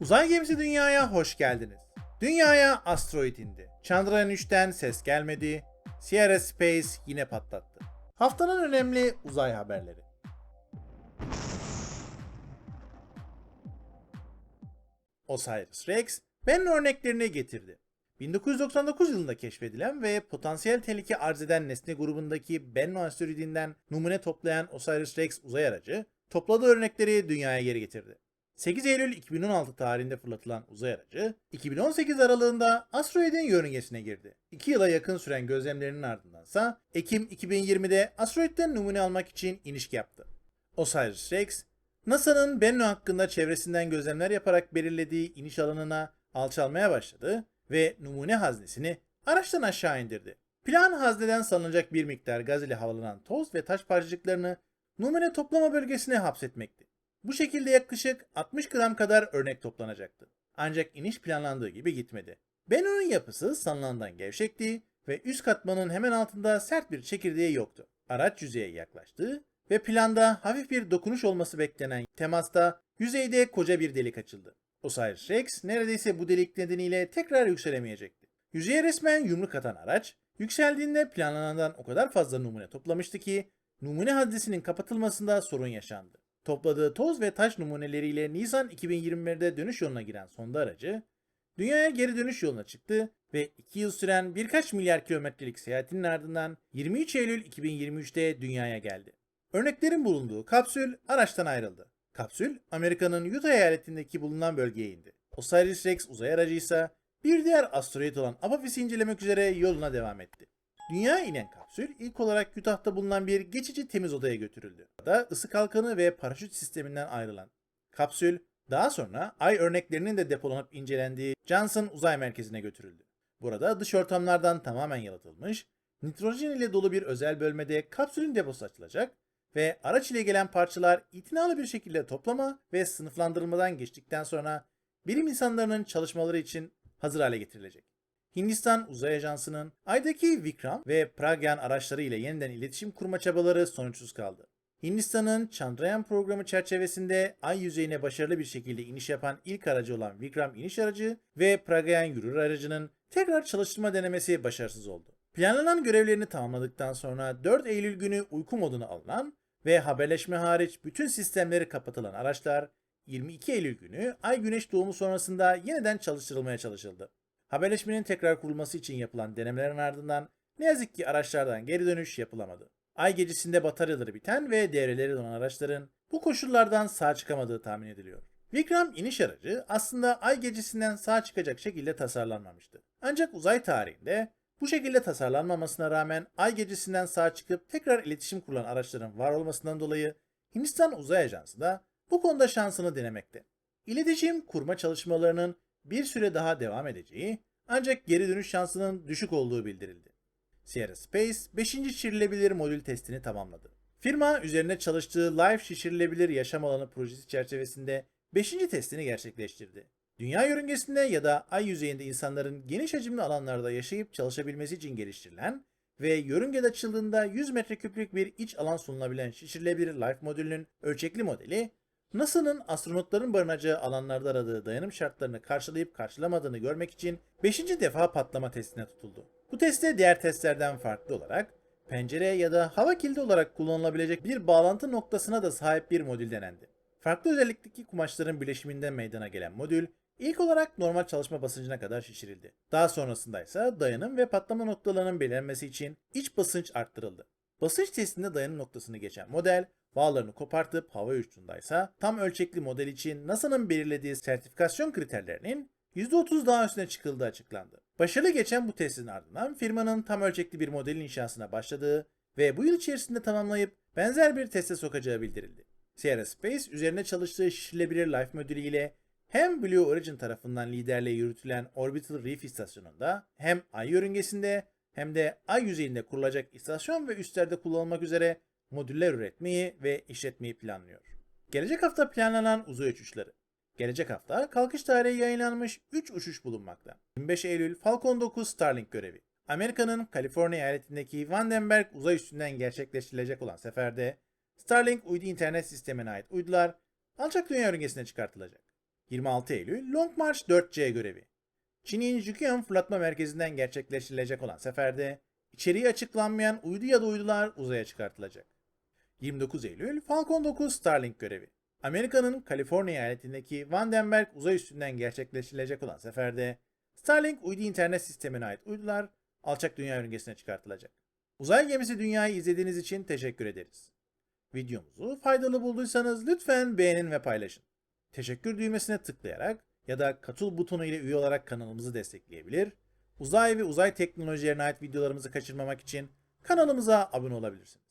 Uzay gemisi Dünya'ya hoş geldiniz. Dünya'ya asteroid indi. Chandrayaan 3'ten ses gelmedi. Sierra Space yine patlattı. Haftanın önemli uzay haberleri. Osiris Rex, Ben örneklerini getirdi. 1999 yılında keşfedilen ve potansiyel tehlike arz eden nesne grubundaki Bennu asteroidinden numune toplayan Osiris Rex uzay aracı, topladığı örnekleri dünyaya geri getirdi. 8 Eylül 2016 tarihinde fırlatılan uzay aracı, 2018 aralığında asteroidin yörüngesine girdi. 2 yıla yakın süren gözlemlerinin ardındansa Ekim 2020'de asteroidden numune almak için iniş yaptı. Osiris Rex, NASA'nın Bennu hakkında çevresinden gözlemler yaparak belirlediği iniş alanına alçalmaya başladı ve numune haznesini araçtan aşağı indirdi. Plan hazneden salınacak bir miktar gaz ile havalanan toz ve taş parçacıklarını numune toplama bölgesine hapsetmekti. Bu şekilde yaklaşık 60 gram kadar örnek toplanacaktı. Ancak iniş planlandığı gibi gitmedi. Bennu'nun yapısı sanılandan gevşekti ve üst katmanın hemen altında sert bir çekirdeği yoktu. Araç yüzeye yaklaştı ve planda hafif bir dokunuş olması beklenen temasta yüzeyde koca bir delik açıldı. Osiris Rex neredeyse bu delik nedeniyle tekrar yükselemeyecekti. Yüzeye resmen yumruk atan araç, yükseldiğinde planlanandan o kadar fazla numune toplamıştı ki numune haznesinin kapatılmasında sorun yaşandı. Topladığı toz ve taş numuneleriyle Nisan 2021'de dönüş yoluna giren sonda aracı, dünyaya geri dönüş yoluna çıktı ve 2 yıl süren birkaç milyar kilometrelik seyahatinin ardından 23 Eylül 2023'te dünyaya geldi. Örneklerin bulunduğu kapsül araçtan ayrıldı. Kapsül, Amerika'nın Utah eyaletindeki bulunan bölgeye indi. Osiris Rex uzay aracı ise bir diğer asteroid olan Apophis'i incelemek üzere yoluna devam etti. Dünyaya inen kapsül ilk olarak Utah'ta bulunan bir geçici temiz odaya götürüldü. Burada ısı kalkanı ve paraşüt sisteminden ayrılan kapsül daha sonra ay örneklerinin de depolanıp incelendiği Johnson Uzay Merkezi'ne götürüldü. Burada dış ortamlardan tamamen yalıtılmış, nitrojen ile dolu bir özel bölmede kapsülün deposu açılacak ve araç ile gelen parçalar itinalı bir şekilde toplama ve sınıflandırılmadan geçtikten sonra bilim insanlarının çalışmaları için hazır hale getirilecek. Hindistan Uzay Ajansı'nın Ay'daki Vikram ve Pragyan araçları ile yeniden iletişim kurma çabaları sonuçsuz kaldı. Hindistan'ın Chandrayaan programı çerçevesinde Ay yüzeyine başarılı bir şekilde iniş yapan ilk aracı olan Vikram iniş aracı ve Pragyan yürür aracının tekrar çalıştırma denemesi başarısız oldu. Planlanan görevlerini tamamladıktan sonra 4 Eylül günü uyku moduna alınan ve haberleşme hariç bütün sistemleri kapatılan araçlar 22 Eylül günü Ay güneş doğumu sonrasında yeniden çalıştırılmaya çalışıldı. Haberleşmenin tekrar kurulması için yapılan denemelerin ardından ne yazık ki araçlardan geri dönüş yapılamadı. Ay gecesinde bataryaları biten ve devreleri donan araçların bu koşullardan sağ çıkamadığı tahmin ediliyor. Vikram iniş aracı aslında ay gecesinden sağ çıkacak şekilde tasarlanmamıştı. Ancak uzay tarihinde bu şekilde tasarlanmamasına rağmen ay gecesinden sağ çıkıp tekrar iletişim kurulan araçların var olmasından dolayı Hindistan Uzay Ajansı da bu konuda şansını denemekte. İletişim kurma çalışmalarının bir süre daha devam edeceği ancak geri dönüş şansının düşük olduğu bildirildi. Sierra Space 5. şişirilebilir modül testini tamamladı. Firma üzerine çalıştığı Live Şişirilebilir Yaşam Alanı projesi çerçevesinde 5. testini gerçekleştirdi. Dünya yörüngesinde ya da ay yüzeyinde insanların geniş hacimli alanlarda yaşayıp çalışabilmesi için geliştirilen ve yörüngede açıldığında 100 metreküplük bir iç alan sunulabilen şişirilebilir Life modülünün ölçekli modeli, NASA'nın astronotların barınacağı alanlarda aradığı dayanım şartlarını karşılayıp karşılamadığını görmek için 5. defa patlama testine tutuldu. Bu testte diğer testlerden farklı olarak pencere ya da hava kilidi olarak kullanılabilecek bir bağlantı noktasına da sahip bir modül denendi. Farklı özellikteki kumaşların bileşiminden meydana gelen modül ilk olarak normal çalışma basıncına kadar şişirildi. Daha sonrasında ise dayanım ve patlama noktalarının belirlenmesi için iç basınç arttırıldı. Basınç testinde dayanım noktasını geçen model bağlarını kopartıp hava uçtuğundaysa tam ölçekli model için NASA'nın belirlediği sertifikasyon kriterlerinin %30 daha üstüne çıkıldığı açıklandı. Başarılı geçen bu testin ardından firmanın tam ölçekli bir modelin inşasına başladığı ve bu yıl içerisinde tamamlayıp benzer bir teste sokacağı bildirildi. Sierra Space üzerine çalıştığı şişirilebilir Life modülü ile hem Blue Origin tarafından liderliğe yürütülen Orbital Reef istasyonunda hem ay yörüngesinde hem de ay yüzeyinde kurulacak istasyon ve üstlerde kullanılmak üzere modüller üretmeyi ve işletmeyi planlıyor. Gelecek hafta planlanan uzay uçuşları. Gelecek hafta kalkış tarihi yayınlanmış 3 uçuş bulunmakta. 25 Eylül Falcon 9 Starlink görevi. Amerika'nın Kaliforniya eyaletindeki Vandenberg uzay üstünden gerçekleştirilecek olan seferde Starlink uydu internet sistemine ait uydular alçak dünya yörüngesine çıkartılacak. 26 Eylül Long March 4C görevi. Çin'in Jukyeon fırlatma merkezinden gerçekleştirilecek olan seferde içeriği açıklanmayan uydu ya da uydular uzaya çıkartılacak. 29 Eylül Falcon 9 Starlink görevi. Amerika'nın Kaliforniya eyaletindeki Vandenberg uzay üstünden gerçekleştirilecek olan seferde Starlink uydu internet sistemine ait uydular alçak dünya yörüngesine çıkartılacak. Uzay gemisi dünyayı izlediğiniz için teşekkür ederiz. Videomuzu faydalı bulduysanız lütfen beğenin ve paylaşın. Teşekkür düğmesine tıklayarak ya da katıl butonu ile üye olarak kanalımızı destekleyebilir, uzay ve uzay teknolojilerine ait videolarımızı kaçırmamak için kanalımıza abone olabilirsiniz.